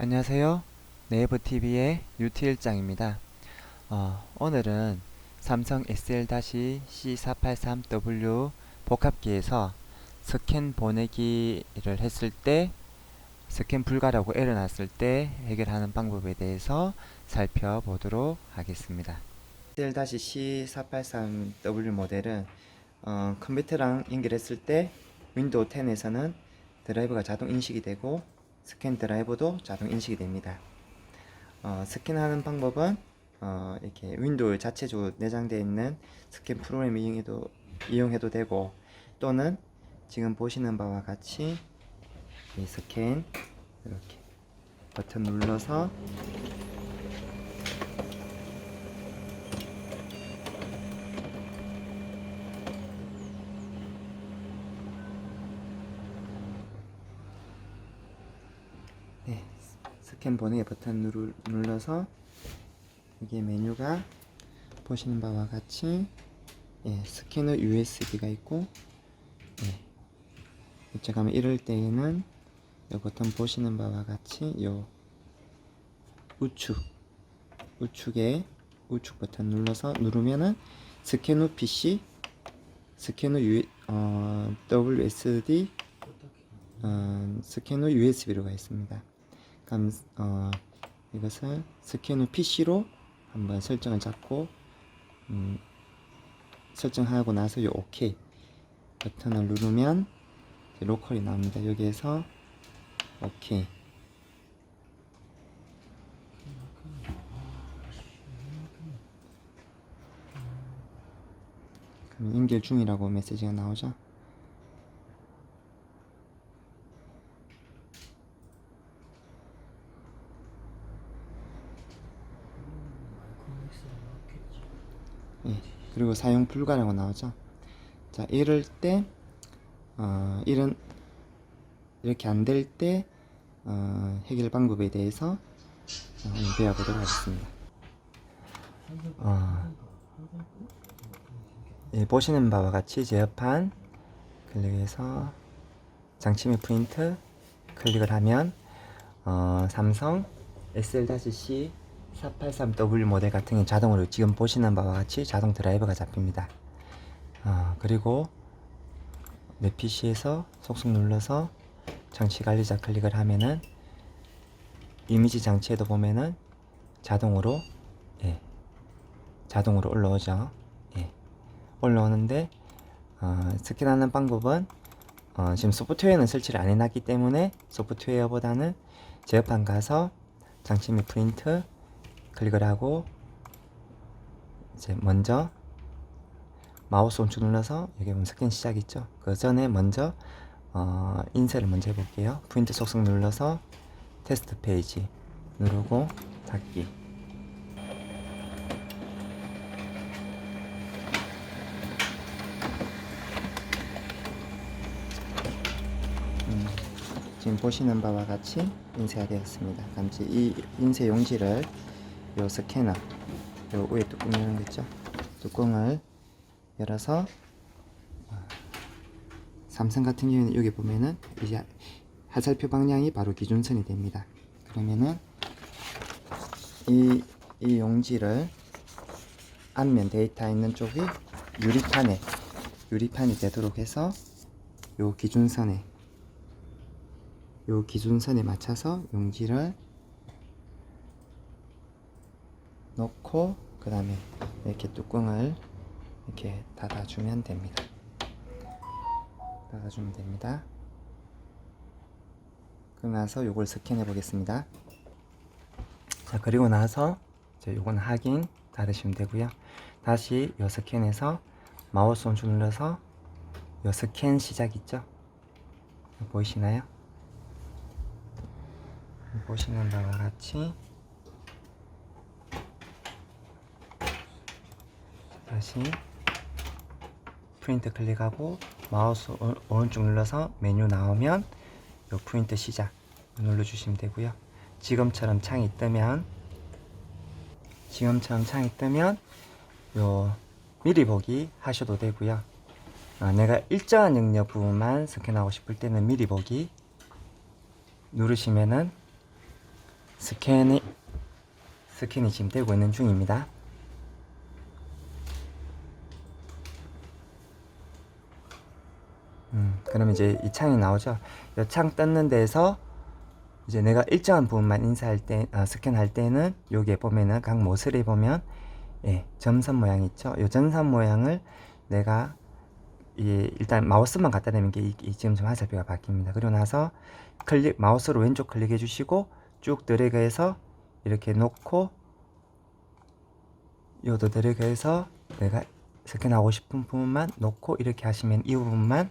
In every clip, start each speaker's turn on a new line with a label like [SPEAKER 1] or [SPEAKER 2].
[SPEAKER 1] 안녕하세요. 네이버TV의 유티일장입니다. 어, 오늘은 삼성 SL-C483W 복합기에서 스캔 보내기를 했을 때 스캔 불가라고 에러 났을 때 해결하는 방법에 대해서 살펴보도록 하겠습니다. SL-C483W 모델은 어, 컴퓨터랑 연결했을 때 윈도우 10에서는 드라이브가 자동 인식이 되고 스캔 드라이버도 자동 인식이 됩니다. 어, 스캔하는 방법은 어, 이렇게 윈도우 자체적으로 내장되어 있는 스캔 프로그램 이용해도 이용해도 되고 또는 지금 보시는 바와 같이 이 스캔 이렇게 버튼 눌러서 네, 스캔 보내기 버튼 누르, 눌러서 여기에 메뉴가 보시는 바와 같이 예, 스캐너 USB가 있고 예, 이쪽 가면 이럴 때에는 이 버튼 보시는 바와 같이 요 우측 우측에 우측 버튼 눌러서 누르면은 스캐너 PC 스캐너 U, 어, WSD 어, 스캐너 USB로 가 있습니다. 그럼 어, 이것을 스캐너 PC로 한번 설정을 잡고 음, 설정하고 나서 요 OK 버튼을 누르면 로컬이 나옵니다. 여기에서 OK 그럼 연결 중이라고 메시지가 나오죠. 예, 그리고 사용 불가라고 나오죠. 자, 이럴 때, 어, 이런, 이렇게 안 될 때, 어, 해결 방법에 대해서 어, 배워보도록 하겠습니다. 어, 예, 보시는 바와 같이 제어판 클릭해서 장치 및 프린트 클릭을 하면 어, 삼성 SL-C 483W 모델 같은 경우 자동으로 지금 보시는 바와 같이 자동 드라이버가 잡힙니다. 어, 그리고 내 PC에서 속속 눌러서 장치 관리자 클릭을 하면은 이미지 장치에도 보면은 자동으로 예, 자동으로 올라오죠. 예, 올라오는데 어, 스캔하는 방법은 어, 지금 소프트웨어는 설치를 안 해놨기 때문에 소프트웨어보다는 제어판 가서 장치 및 프린트 클릭을 하고 이제 먼저 마우스 오른쪽 눌러서 여기 보면 스캔 시작 있죠. 그 전에 먼저 어, 인쇄를 먼저 해볼게요. 프린트 속성 눌러서 테스트 페이지 누르고 닫기. 음, 지금 보시는 바와 같이 인쇄가 되었습니다. 감지 이 인쇄 용지를 요 스캐너 요 위에 뚜껑 열는 거 있죠? 뚜껑을 열어서 어, 삼성 같은 경우에는 여기 보면은 이제 화살표 방향이 바로 기준선이 됩니다. 그러면은 이, 이 용지를 앞면 데이터 있는 쪽이 유리판에 유리판이 되도록 해서 요 기준선에 요 기준선에 맞춰서 용지를 넣고 그 다음에 이렇게 뚜껑을 이렇게 닫아주면 됩니다. 닫아주면 됩니다. 그러고 나서 요걸 스캔해 보겠습니다. 자 그리고 나서 이제 요건 확인 닫으시면 되고요. 다시 요 스캔에서 마우스 오른쪽 눌러서 요 스캔 시작 있죠? 보이시나요? 보시는 바와 같이 다시 프린트 클릭하고 마우스 오- 오른쪽 눌러서 메뉴 나오면 요 프린트 시작 눌러주시면 되고요. 지금처럼 창이 뜨면 지금처럼 창이 뜨면 요 미리 보기 하셔도 되고요. 어, 내가 일정한 영역 부분만 스캔하고 싶을 때는 미리 보기 누르시면은 스캔이 스캔이 지금 되고 있는 중입니다. 그럼 이제 이 창이 나오죠. 이창 떴는 데서 이제 내가 일정한 부분만 인사할 때, 어, 스캔할 때는 여기에 보면은 각 모서리에 보면 예, 점선 모양 있죠. 이 점선 모양을 내가 이 일단 마우스만 갖다 대면 이게 지금 좀 화살표가 바뀝니다. 그리고 나서 클릭 마우스로 왼쪽 클릭해 주시고 쭉 드래그해서 이렇게 놓고 요도 드래그해서 내가 스캔하고 싶은 부분만 놓고 이렇게 하시면 이 부분만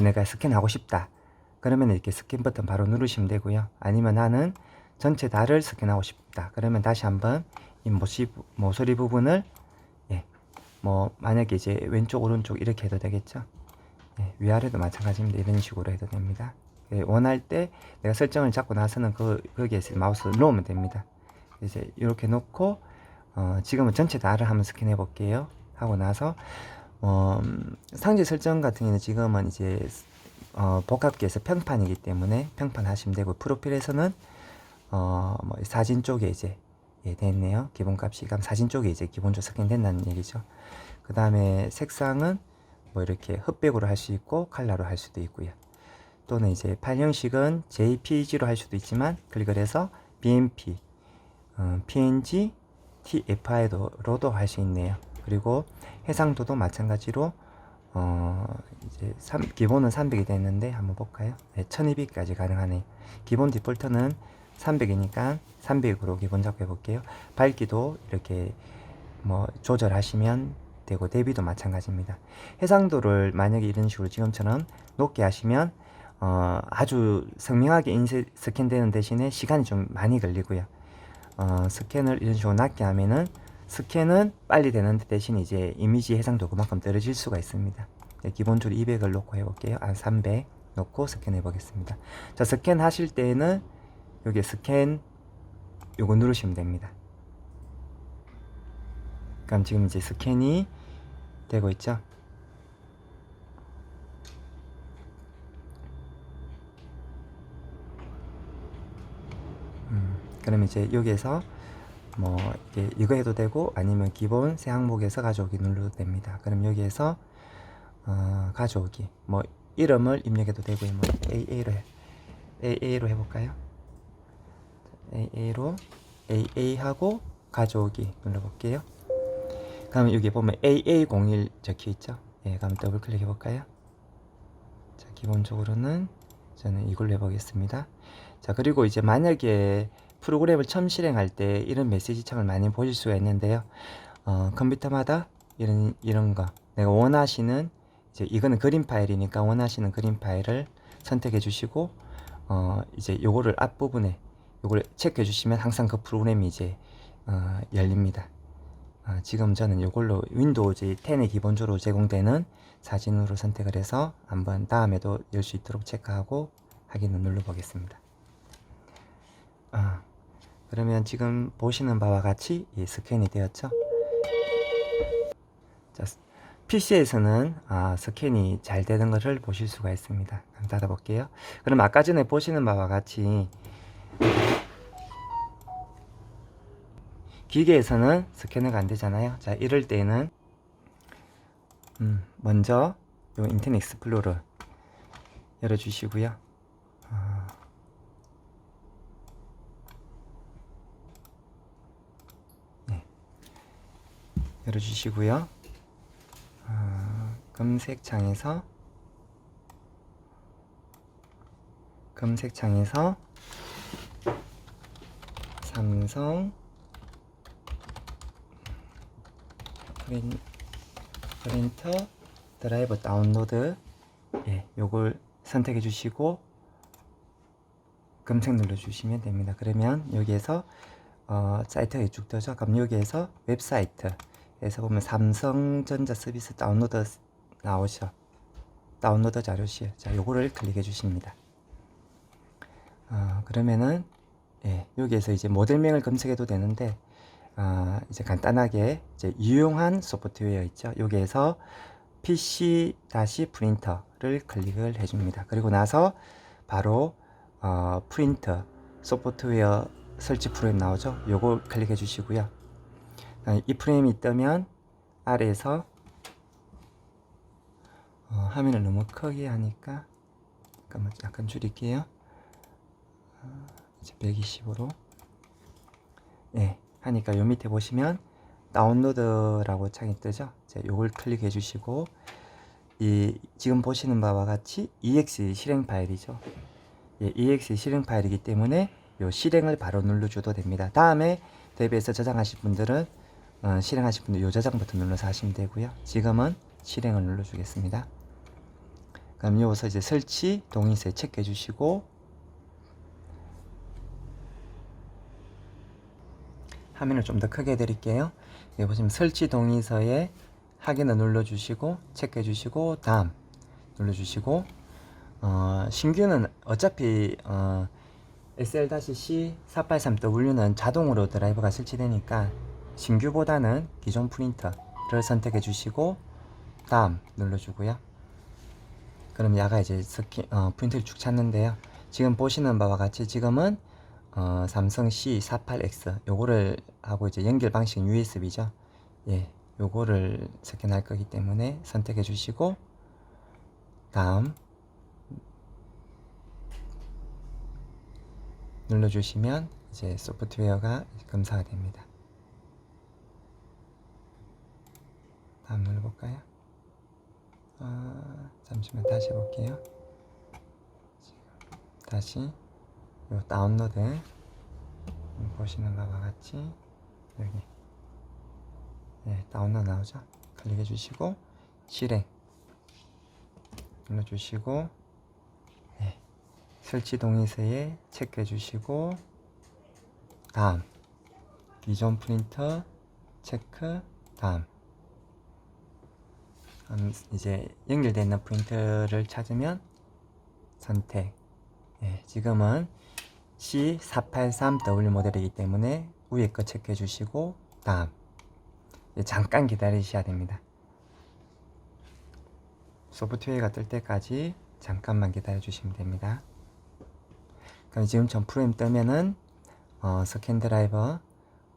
[SPEAKER 1] 내가 스캔하고 싶다. 그러면 이렇게 스캔 버튼 바로 누르시면 되고요. 아니면 나는 전체 다를 스캔하고 싶다. 그러면 다시 한번 이 모시, 모서리 부분을 예, 뭐 만약에 이제 왼쪽 오른쪽 이렇게 해도 되겠죠. 예, 위아래도 마찬가지입니다. 이런 식으로 해도 됩니다. 예, 원할 때 내가 설정을 잡고 나서는 그 거기에 서 마우스를 놓으면 됩니다. 이제 이렇게 놓고 어, 지금은 전체 다를 한번 스캔해 볼게요. 하고 나서 어, 음, 상지 설정 같은 경우는 지금은 이제 어, 복합기에서 평판이기 때문에 평판 하시면 되고 프로필에서는 어, 뭐 사진 쪽에 이제 예, 됐네요. 기본값이 그럼 사진 쪽에 이제 기본적으로 스캔된다는 얘기죠. 그 다음에 색상은 뭐 이렇게 흑백으로 할 수 있고 칼라로 할 수도 있고요. 또는 이제 파일 형식은 JPG로 할 수도 있지만 클릭을 해서 BMP, 어, PNG, TFI로도 할 수 있네요. 그리고 해상도도 마찬가지로 어 이제 3, 기본은 300이 됐는데 한번 볼까요? 네, 1200까지 가능하네요. 기본 디폴트는 300이니까 300으로 기본 잡고 해볼게요. 밝기도 이렇게 뭐 조절하시면 되고 대비도 마찬가지입니다. 해상도를 만약에 이런 식으로 지금처럼 높게 하시면 어, 아주 선명하게 인쇄 스캔되는 대신에 시간이 좀 많이 걸리고요. 어, 스캔을 이런 식으로 낮게 하면은 스캔은 빨리 되는 대신 이제 이미지 해상도 그만큼 떨어질 수가 있습니다. 네, 기본적으로 200을 놓고 해볼게요. 아, 300 놓고 스캔해 보겠습니다. 자, 스캔 하실 때는 여기 스캔 요거 누르시면 됩니다. 그럼 지금 이제 스캔이 되고 있죠. 음, 그럼 이제 여기에서 뭐 이거 해도 되고 아니면 기본 새 항목에서 가져오기 눌러도 됩니다. 그럼 여기에서 어, 가져오기 뭐 이름을 입력해도 되고요. 뭐 AA로 해, AA로 해볼까요? AA로 AA하고 가져오기 눌러볼게요. 그럼 여기 보면 AA01 적혀 있죠? 예, 그럼 더블 클릭 해 볼까요? 자, 기본적으로는 저는 이걸로 해보겠습니다. 자, 그리고 이제 만약에 프로그램을 처음 실행할 때 이런 메시지 창을 많이 보실 수가 있는데요. 어, 컴퓨터마다 이런 이런 거 내가 원하시는 이제 이거는 그림 파일이니까 원하시는 그림 파일을 선택해 주시고 어, 이제 요거를 앞부분에 요걸 체크해 주시면 항상 그 프로그램이 이제 어, 열립니다. 어, 지금 저는 이걸로 윈도우즈 10에 기본적으로 제공되는 사진으로 선택을 해서 한번 다음에도 열 수 있도록 체크하고 확인을 눌러 보겠습니다. 아, 그러면 지금 보시는 바와 같이 이 스캔이 되었죠. 자, PC에서는 아, 스캔이 잘 되는 것을 보실 수가 있습니다. 한번 닫아볼게요. 그럼 아까 전에 보시는 바와 같이 기계에서는 스캐너가 안 되잖아요. 자, 이럴 때는 음, 먼저 요 인터넷 익스플로러 열어주시고요. 열어주시고요. 어, 검색창에서 검색창에서 삼성 프린, 프린터 드라이버 다운로드 예, 요걸 선택해 주시고 검색 눌러 주시면 됩니다. 그러면 여기에서 어, 사이트가 쭉 떠죠. 그럼 여기에서 웹사이트 에서 보면 삼성전자 서비스 다운로드 나오죠. 다운로드 자료실. 자, 요거를 클릭해 주십니다. 어, 그러면은 예, 여기에서 이제 모델명을 검색해도 되는데 아, 이제 간단하게 이제 유용한 소프트웨어 있죠. 여기에서 PC 다시 프린터를 클릭을 해줍니다. 그리고 나서 바로 어, 프린터 소프트웨어 설치 프레임 나오죠. 요거 클릭해 주시고요. 아, 이 프레임이 뜨면 아래에서 어, 화면을 너무 크게 하니까 잠깐만 약간 줄일게요. 어, 이제 120으로 예 하니까 요 밑에 보시면 다운로드라고 창이 뜨죠. 자, 요걸 클릭해 주시고 이 지금 보시는 바와 같이 exe 실행 파일이죠. 예, exe 실행 파일이기 때문에 요 실행을 바로 눌러줘도 됩니다. 다음에 대비해서 저장하실 분들은 어, 실행하실 분들 요 저장 버튼 눌러서 하시면 되고요. 지금은 실행을 눌러주겠습니다. 그럼 여기서 이제 설치 동의서에 체크해 주시고 화면을 좀 더 크게 해드릴게요. 여기 보시면 설치 동의서에 확인을 눌러주시고 체크해 주시고 다음 눌러주시고 어, 신규는 어차피 어, SL-C483W는 자동으로 드라이버가 설치되니까 신규보다는 기존 프린터를 선택해 주시고 다음 눌러주고요. 그럼 야가 이제 스키, 어, 프린트를 쭉 찾는데요. 지금 보시는 바와 같이 지금은 어, 삼성 C48X 요거를 하고 이제 연결 방식은 USB죠. 예, 요거를 스캔할 거기 때문에 선택해 주시고 다음 눌러주시면 이제 소프트웨어가 검사가 됩니다. 다음 눌러볼까요? 아, 잠시만 다시 볼게요. 다시 요 다운로드 보시는 바와 같이 여기 네, 다운로드 나오죠? 클릭해 주시고 실행 눌러 주시고 네, 설치 동의서에 체크해 주시고 다음 기존 프린터 체크 다음 음, 이제 연결되어 있는 프린터를 찾으면 선택. 예, 지금은 C483W 모델이기 때문에 위에 거 체크해 주시고 다음. 잠깐 기다리셔야 됩니다. 소프트웨어가 뜰 때까지 잠깐만 기다려 주시면 됩니다. 그럼 지금 전 프레임 뜨면은 어, 스캔 드라이버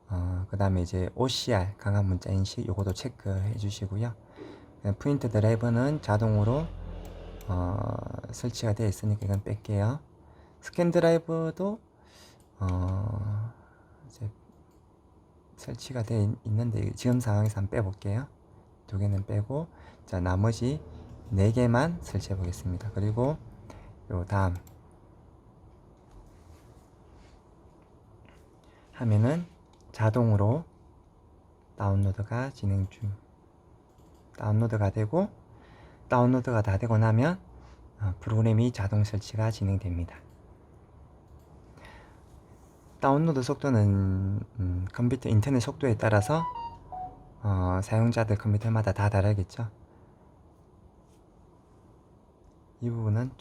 [SPEAKER 1] 어, 그 다음에 이제 OCR 강한 문자 인식 요것도 체크해 주시고요 프린트 드라이버는 자동으로 어, 설치가 되어 있으니까 이건 뺄게요. 스캔 드라이버도 어, 설치가 되어 있- 있는데 지금 상황에서 한번 빼볼게요. 두 개는 빼고 자 나머지 네 개만 설치해 보겠습니다. 그리고 요 다음 하면은 자동으로 다운로드가 진행 중. 다운로드가 되고 다운로드가 다 되고 나면 어, 프로그램이 자동 설치가 진행됩니다. 다운로드 속도는 음, 컴퓨터 인터넷 속도에 따라서 어, 사용자들 컴퓨터마다 다 다르겠죠. 이 부분은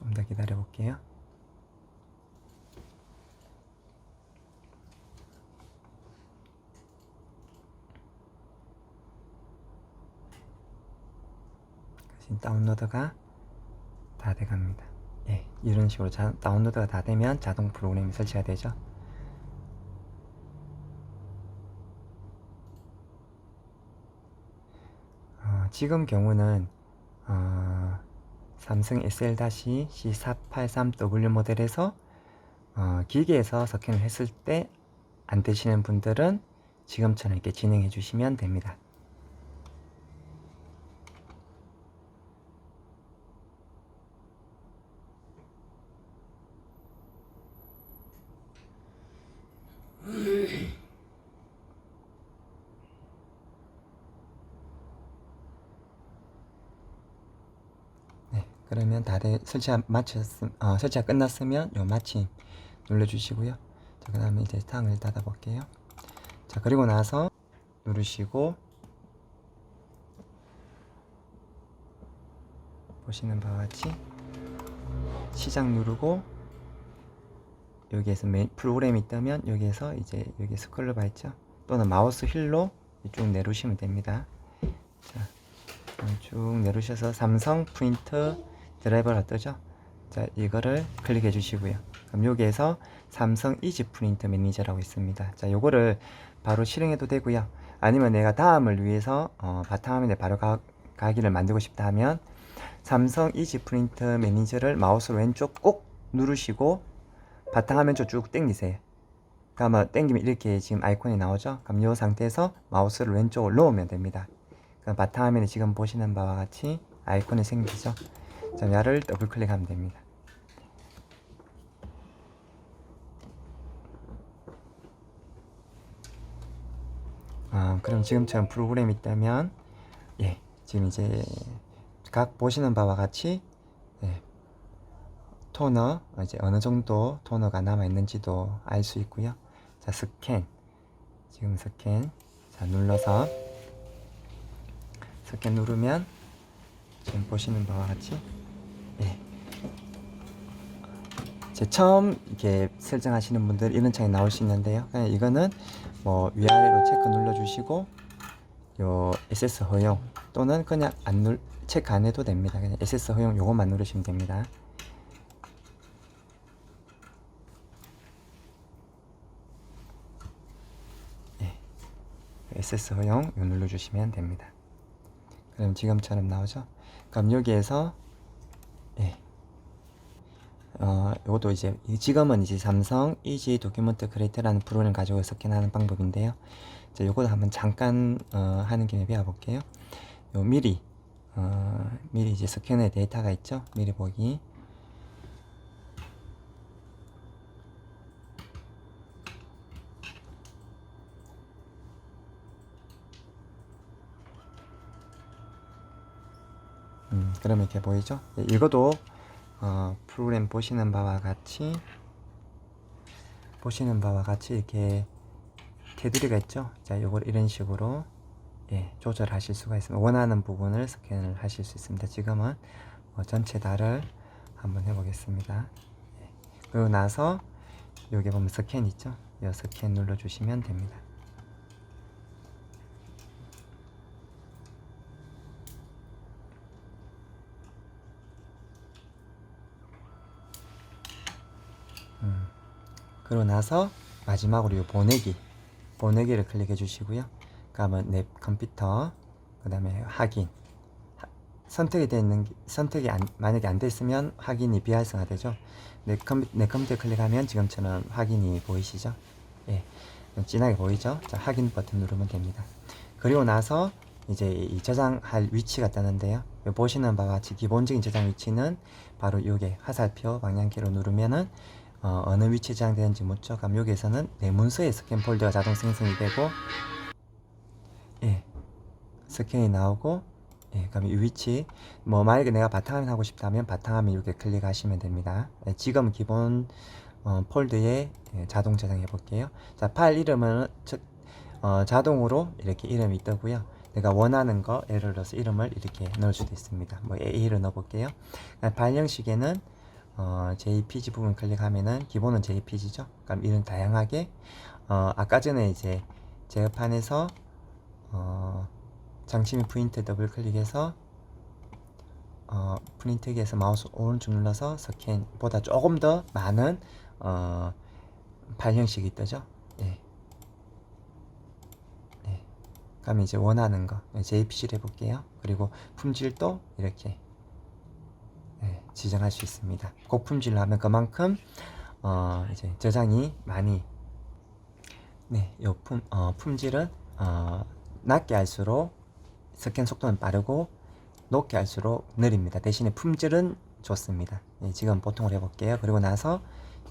[SPEAKER 1] 좀좀더 기다려 볼게요. 지금 다운로드가 다 돼갑니다. 예, 이런 식으로 자, 다운로드가 다 되면 자동 프로그램이 설치가 되죠. 어, 지금 경우는 어, 삼성 SL-C483W 모델에서 어, 기계에서 석현을 했을 때 안 되시는 분들은 지금처럼 이렇게 진행해 주시면 됩니다. 네, 그러면 다들 설치가 마쳤음, 어, 설치가 끝났으면 요 마침 눌러주시고요. 자, 그 다음에 이제 탕을 닫아 볼게요. 자, 그리고 나서 누르시고 보시는 바와 같이 시작 누르고 여기에서 메인 프로그램이 있다면 여기에서 이제 여기 스컬러 바 있죠? 또는 마우스 휠로 쭉 내려오시면 됩니다. 자, 쭉 내려오셔서 삼성 프린터 드라이버가 뜨죠? 자, 이거를 클릭해 주시고요. 그럼 여기에서 삼성 이지 프린트 매니저라고 있습니다. 자, 요거를 바로 실행해도 되고요. 아니면 내가 다음을 위해서 어, 바탕화면에 바로 가, 가기를 만들고 싶다 하면 삼성 이지 프린트 매니저를 마우스로 왼쪽 꼭 누르시고 바탕화면 쪽 쭉 당기세요. 그러면 당기면 이렇게 지금 아이콘이 나오죠? 그럼 이 상태에서 마우스를 왼쪽으로 놓으면 됩니다. 그럼 바탕화면에 지금 보시는 바와 같이 아이콘이 생기죠? 자, 야를 더블 클릭하면 됩니다. 아, 그럼 지금처럼 프로그램이 있다면, 예, 지금 이제 각 보시는 바와 같이, 예, 토너, 이제 어느 정도 토너가 남아 있는지도 알 수 있고요. 자, 스캔. 지금 스캔. 자, 눌러서, 스캔 누르면, 지금 보시는 바와 같이, 예. 제 처음 이렇게 설정하시는 분들 이런 창이 나올 수 있는데요. 그냥 이거는 뭐 위아래로 체크 눌러주시고 요 SS 허용 또는 그냥 안 눌, 체크 안 해도 됩니다. 그냥 SS 허용 요것만 누르시면 됩니다. 예. SS 허용 요 눌러주시면 됩니다. 그럼 지금처럼 나오죠? 그럼 여기에서 예. 어, 요것도 이제 지금은 이제 삼성 이지 도큐먼트 크리에이터라는 프로그램을 가지고 스캔하는 방법인데요. 자, 요거도 한번 잠깐 어, 하는 김에 배워볼게요. 요 미리 어, 미리 이제 스캔의 데이터가 있죠. 미리 보기. 음, 그러면 이렇게 보이죠? 예, 이것도 어, 프로그램 보시는 바와 같이 보시는 바와 같이 이렇게 테두리가 있죠. 자, 요걸 이런 식으로 예, 조절하실 수가 있습니다. 원하는 부분을 스캔을 하실 수 있습니다. 지금은 어, 전체 다를 한번 해보겠습니다. 예. 그리고 나서 여기 보면 스캔 있죠. 이 스캔 눌러주시면 됩니다. 그러고 나서 마지막으로 이 보내기 보내기를 클릭해 주시고요. 그러면 내 컴퓨터 그 다음에 확인 하- 선택이 되어 있는 게- 선택이 안, 만약에 안 됐으면 확인이 비활성화되죠. 내, 컴, 내 컴퓨터 클릭하면 지금처럼 확인이 보이시죠? 예, 진하게 보이죠? 자, 확인 버튼 누르면 됩니다. 그리고 나서 이제 이 저장할 위치가 뜨는데요. 보시는 바와 같이 기본적인 저장 위치는 바로 요게 화살표 방향키로 누르면은 어, 어느 위치에 저장되는지 묻죠. 그럼 여기에서는 내 문서의 스캔 폴더가 자동 생성이 되고 예, 스캔이 나오고 예, 그럼 이 위치 뭐 만약에 내가 바탕화면 하고 싶다면 바탕화면 이렇게 클릭하시면 됩니다. 예, 지금 기본 어, 폴드에 예, 자동 저장해 볼게요. 자, 파일 이름은 저, 어, 자동으로 이렇게 이름이 뜨고요. 내가 원하는 거 예를 들어서 이름을 이렇게 넣을 수도 있습니다. 뭐 A를 넣어 볼게요. 파일 형식에는 어, JPG 부분 클릭하면은 기본은 JPG죠. 그럼 이런 다양하게 어, 아까 전에 이제 제어판에서 어, 장치 및 프린트 더블 클릭해서 어, 프린트기에서 마우스 오른쪽 눌러서 스캔보다 조금 더 많은 어, 파일 형식이 뜨죠. 예. 예. 그럼 이제 원하는 거 JPG를 해볼게요. 그리고 품질도 이렇게 예, 지정할 수 있습니다. 고품질로 하면 그만큼 어, 이제 저장이 많이 네, 요 품, 어, 품질은 어, 낮게 할수록 스캔 속도는 빠르고 높게 할수록 느립니다. 대신에 품질은 좋습니다. 예, 지금 보통으로 해볼게요. 그리고 나서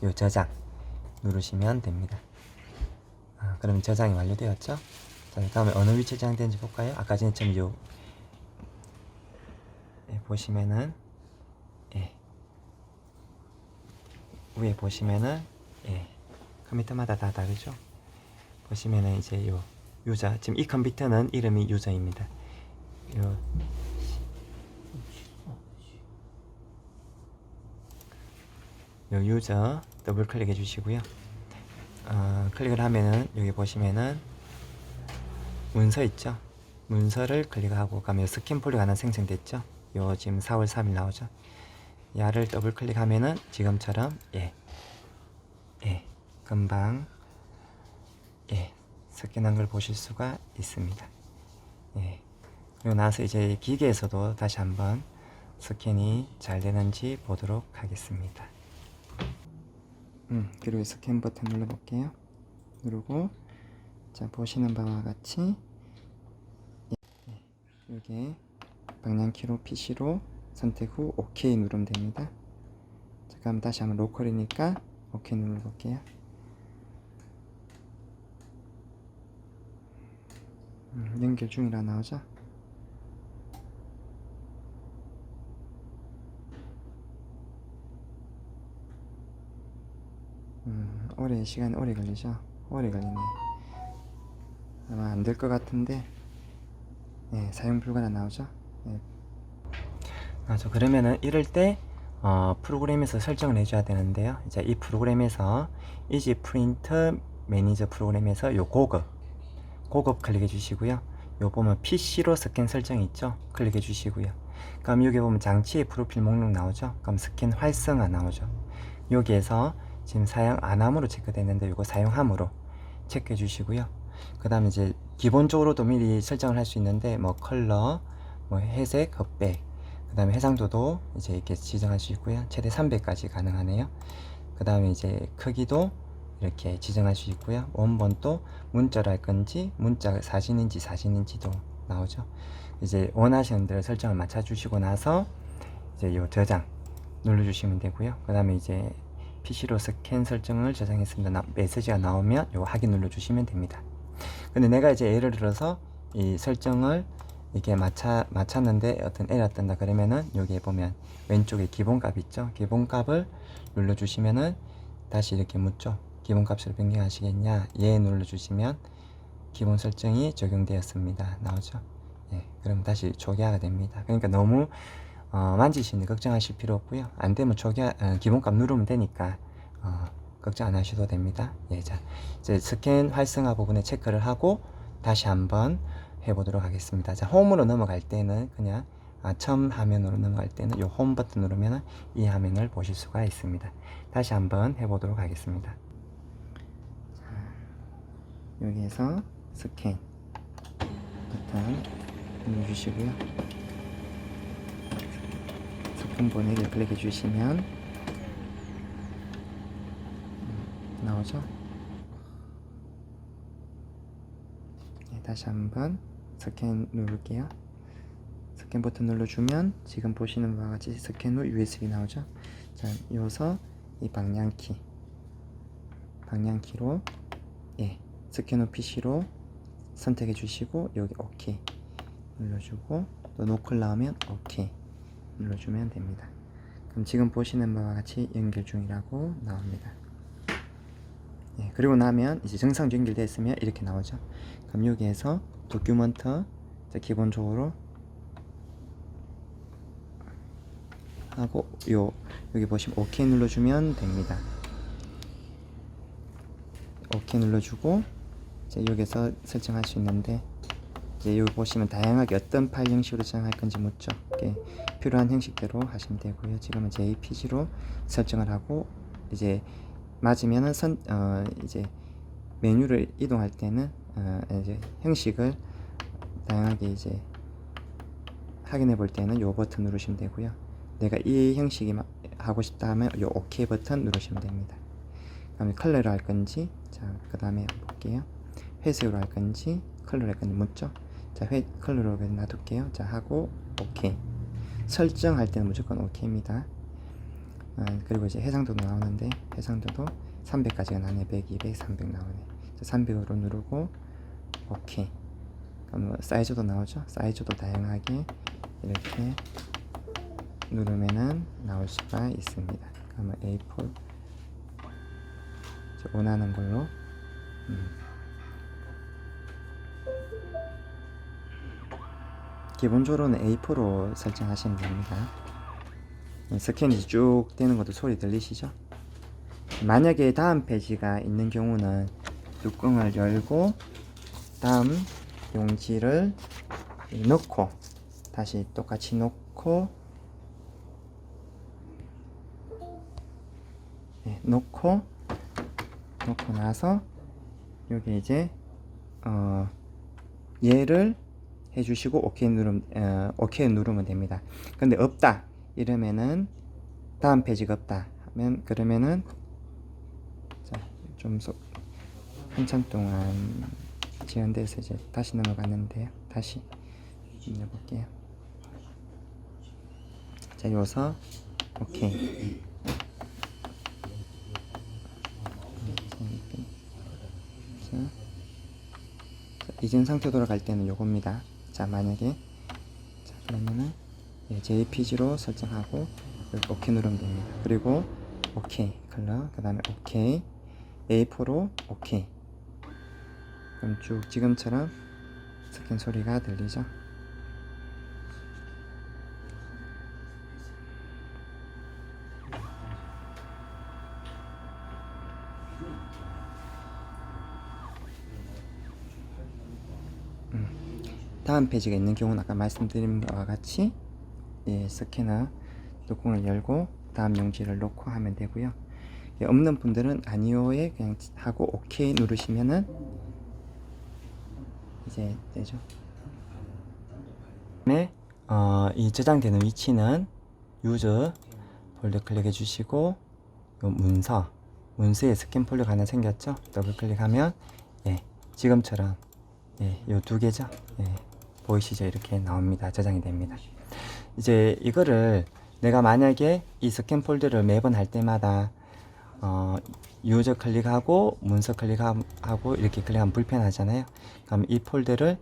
[SPEAKER 1] 요 저장 누르시면 됩니다. 아, 그럼 저장이 완료되었죠? 자, 다음에 어느 위치에 저장되는지 볼까요? 아까 전처럼 요 예, 보시면은 예. 위에 보시면은 예. 컴퓨터마다 다 다르죠. 보시면은 이제 요 유저 지금 이 컴퓨터는 이름이 유저입니다. 요 요 유저 더블 클릭해 주시고요. 어, 클릭을 하면은 여기 보시면은 문서 있죠. 문서를 클릭하고 가면 스캔 폴더가 하나 생성됐죠. 요 지금 4월 3일 나오죠. 야를 더블 클릭하면은 지금처럼 예, 예, 금방 예, 스캔한 걸 보실 수가 있습니다. 예. 그리고 나서 이제 기계에서도 다시 한번 스캔이 잘 되는지 보도록 하겠습니다. 음, 그리고 스캔 버튼 눌러볼게요. 누르고 자 보시는 바와 같이 예, 이게 방향키로 PC로 선택 후 OK 누르면 됩니다. 자 그럼 다시 한번 로컬이니까 OK 눌러볼게요. 음, 연결 중이라 나오죠? 음, 오래 시간 오래 걸리죠? 오래 걸리네. 아마 안 될 것 같은데, 네, 사용 불가가 나오죠? 네. 맞아. 그러면은 이럴 때 어, 프로그램에서 설정을 해줘야 되는데요. 이제 이 프로그램에서 이지 프린트 매니저 프로그램에서 요 고급 고급 클릭해 주시고요. 요 보면 PC로 스캔 설정 있죠? 클릭해 주시고요. 그럼 여기 보면 장치의 프로필 목록 나오죠? 그럼 스캔 활성화 나오죠? 여기에서 지금 사용 안함으로 체크되는데 이거 사용함으로 체크해 주시고요. 그 다음에 이제 기본적으로도 미리 설정을 할 수 있는데 뭐 컬러, 뭐 회색, 흑백, 그 다음에 해상도도 이제 이렇게 지정할 수 있고요. 최대 300까지 가능하네요. 그 다음에 이제 크기도 이렇게 지정할 수 있고요. 원본도 문자로 할 건지 문자 사진인지 사진인지도 나오죠. 이제 원하시는 대로 설정을 맞춰 주시고 나서 이제 요 저장 눌러 주시면 되고요. 그 다음에 이제 PC로 스캔 설정을 저장했습니다. 나, 메시지가 나오면 요 확인 눌러 주시면 됩니다. 근데 내가 이제 예를 들어서 이 설정을 이게 맞춰 맞췄는데 어떤 에러 뜬다 그러면은 여기에 보면 왼쪽에 기본값 있죠? 기본값을 눌러 주시면은 다시 이렇게 묻죠. 기본값으로 변경하시겠냐? 예 눌러 주시면 기본 설정이 적용되었습니다. 나오죠? 예. 그럼 다시 초기화가 됩니다. 그러니까 너무 어, 만지시는 걱정하실 필요 없고요. 안 되면 초기화 어, 기본값 누르면 되니까 어, 걱정 안 하셔도 됩니다. 예, 자 이제 스캔 활성화 부분에 체크를 하고 다시 한번 해보도록 하겠습니다. 자 홈으로 넘어갈 때는 그냥 아, 처음 화면으로 넘어갈 때는 이 홈 버튼 누르면 이 화면을 보실 수가 있습니다. 다시 한번 해보도록 하겠습니다. 자, 여기에서 스캔 버튼 눌러주시고요. 스캔 보내기 클릭해 주시면 음, 나오죠? 네, 다시 한번 스캔 누를게요. 스캔 버튼 눌러주면 지금 보시는 바와 같이 스캔 후 USB 나오죠? 자, 이어서 이 방향키 방향키로 예, 스캔 후 PC로 선택해 주시고 여기 OK 눌러주고 또 노클 나오면 OK 눌러주면 됩니다. 그럼 지금 보시는 바와 같이 연결 중이라고 나옵니다. 예, 그리고 나면 이제 정상 연결됐으면 이렇게 나오죠. 그럼 여기에서 도큐먼트 자, 기본적으로 하고 요 여기 보시면 OK 눌러주면 됩니다. OK 눌러주고 이제 여기서 설정할 수 있는데 이제 여기 보시면 다양하게 어떤 파일 형식으로 저장할 건지 묻죠. 필요한 형식대로 하시면 되고요. 지금은 JPG로 설정을 하고 이제 맞으면은 선 어, 이제 메뉴를 이동할 때는 어, 이제 형식을 다양하게 이제 확인해 볼 때는 요 버튼 누르시면 되고요. 내가 이 형식이 마- 하고 싶다 하면 요 OK 버튼 누르시면 됩니다. 그다음에 컬러로 할 건지 자 그다음에 볼게요. 회색으로 할 건지 컬러로 할 건지 묻죠. 자 회, 컬러로 놔둘게요. 자 하고 OK 설정할 때는 무조건 OK입니다. 아, 그리고 이제 해상도도 나오는데 해상도도 300까지가 나네 100, 200, 300 나오네. 자, 300으로 누르고 OK. 그럼 뭐 사이즈도 나오죠? 사이즈도 다양하게 이렇게 누르면은 나올 수가 있습니다. 그러면 A4 이제 원하는 걸로 음. 기본적으로는 A4로 설정하시면 됩니다. 이 스캔이 쭉 되는 것도 소리 들리시죠? 만약에 다음 페이지가 있는 경우는 뚜껑을 열고 다음 용지를 넣고 다시 똑같이 놓고 예, 놓고 놓고 나서 여기 이제 어 얘를 해주시고 오케이 누름 어, 오케이 누르면 됩니다. 근데 없다 이러면은 다음 페이지가 없다 하면 그러면은 자좀 한참 동안 지연돼서 이제 다시 넘어갔는데요. 다시 눌러볼게요. 자 여기서 오케이 자, 자, 이전 상태 돌아갈 때는 요겁니다. 자 만약에 자 그러면은 예, JPG로 설정하고 오케이 누르면 됩니다. 그리고 오케이 컬러 그 다음에 오케이 A4로 오케이 그럼 쭉 지금처럼 스캔 소리가 들리죠? 다음 페이지가 있는 경우는 아까 말씀드린 바와 같이 예, 스캐너 뚜껑을 열고 다음 용지를 놓고 하면 되고요. 예, 없는 분들은 아니오에 그냥 하고 오케이 누르시면은 이제 되죠. 네, 어, 이 저장되는 위치는 유저 폴더 클릭해 주시고 요 문서 문서에 스캔 폴더가 하나 생겼죠. 더블 클릭하면 예, 지금처럼 예, 요 두 개죠. 예, 보이시죠? 이렇게 나옵니다. 저장이 됩니다. 이제 이거를 내가 만약에 이 스캔 폴더를 매번 할 때마다 어, 유저 클릭하고 문서 클릭하고 이렇게 클릭하면 불편하잖아요. 그럼 이 폴더를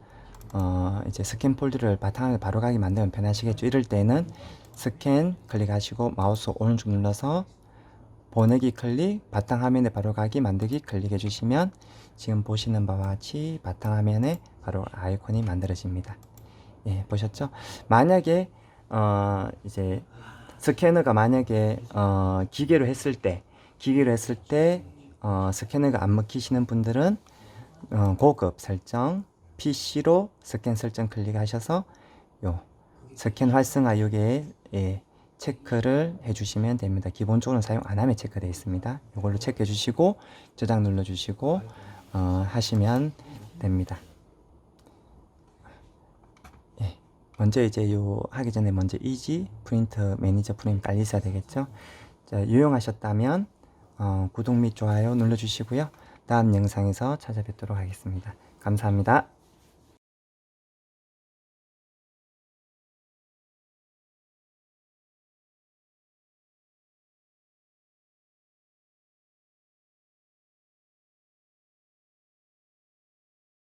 [SPEAKER 1] 어, 이제 스캔 폴더를 바탕에 바로 가게 만들면 편하시겠죠. 이럴 때는 스캔 클릭하시고 마우스 오른쪽 눌러서 보내기 클릭, 바탕 화면에 바로 가기 만들기 클릭해 주시면 지금 보시는 바와 같이 바탕 화면에 바로 아이콘이 만들어집니다. 예, 보셨죠? 만약에 어, 이제 스캐너가 만약에 어, 기계로 했을 때 기계로 했을 때 어, 스캐너가 안 먹히시는 분들은 어, 고급 설정 PC로 스캔 설정 클릭하셔서 요 스캔 활성화 요게 예, 체크를 해주시면 됩니다. 기본적으로 사용 안 하면 체크되어 있습니다. 이걸로 체크해 주시고 저장 눌러 주시고 어, 하시면 됩니다. 예, 먼저 이제 요 하기 전에 먼저 이지 프린터 매니저 프레임 깔리 있어야 되겠죠. 자, 유용하셨다면 어, 구독 및 좋아요 눌러 주시고요. 다음 영상에서 찾아뵙도록 하겠습니다. 감사합니다.